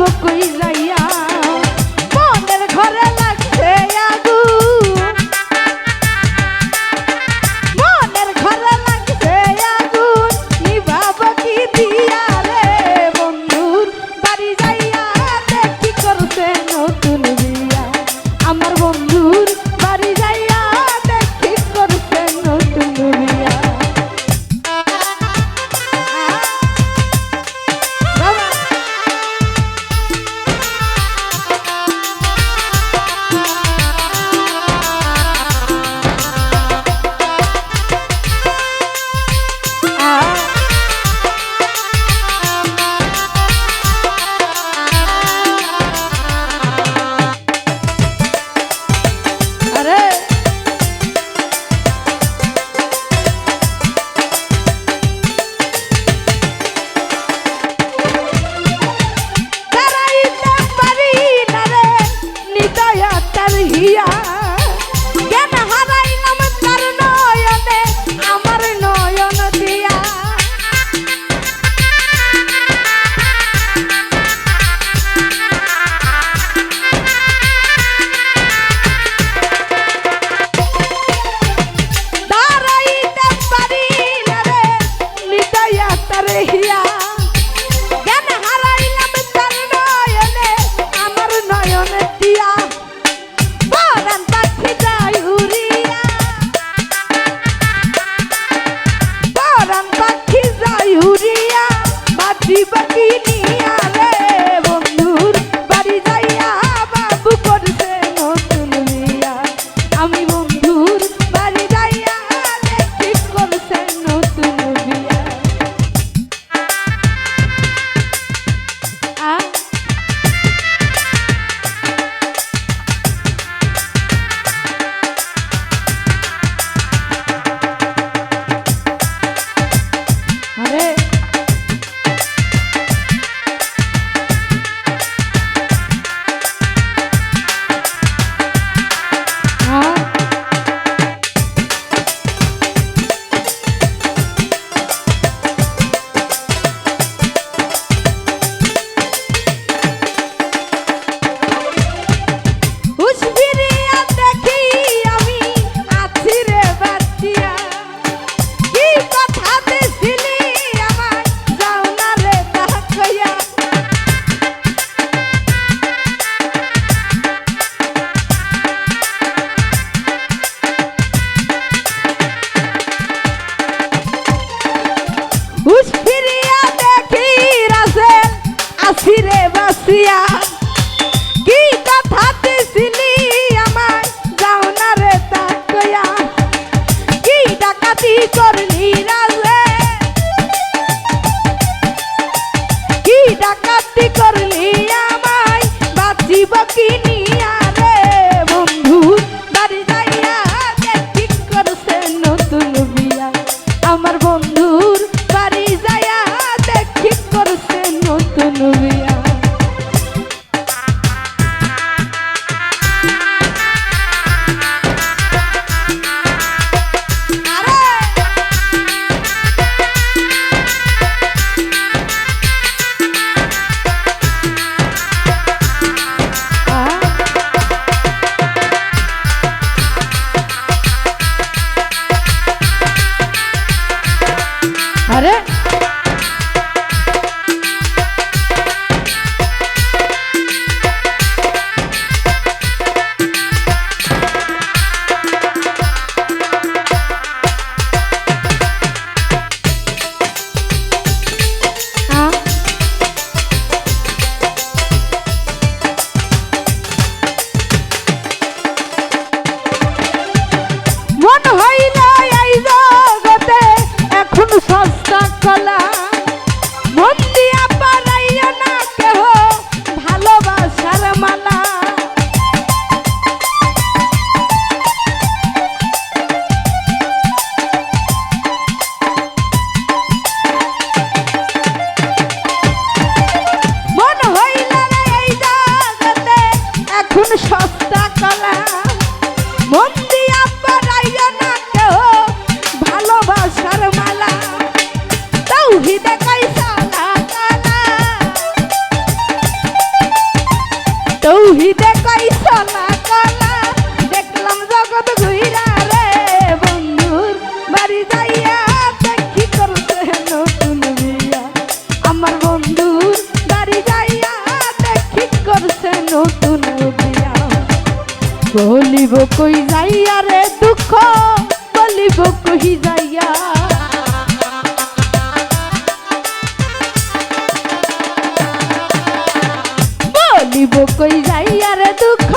vou coisa aí. Yeah. plástico. নতুন বলিব কই যাইয়া রে দুঃখ বলিব কহি যাইয়া। বলিব কই যাইয়া রে দুঃখ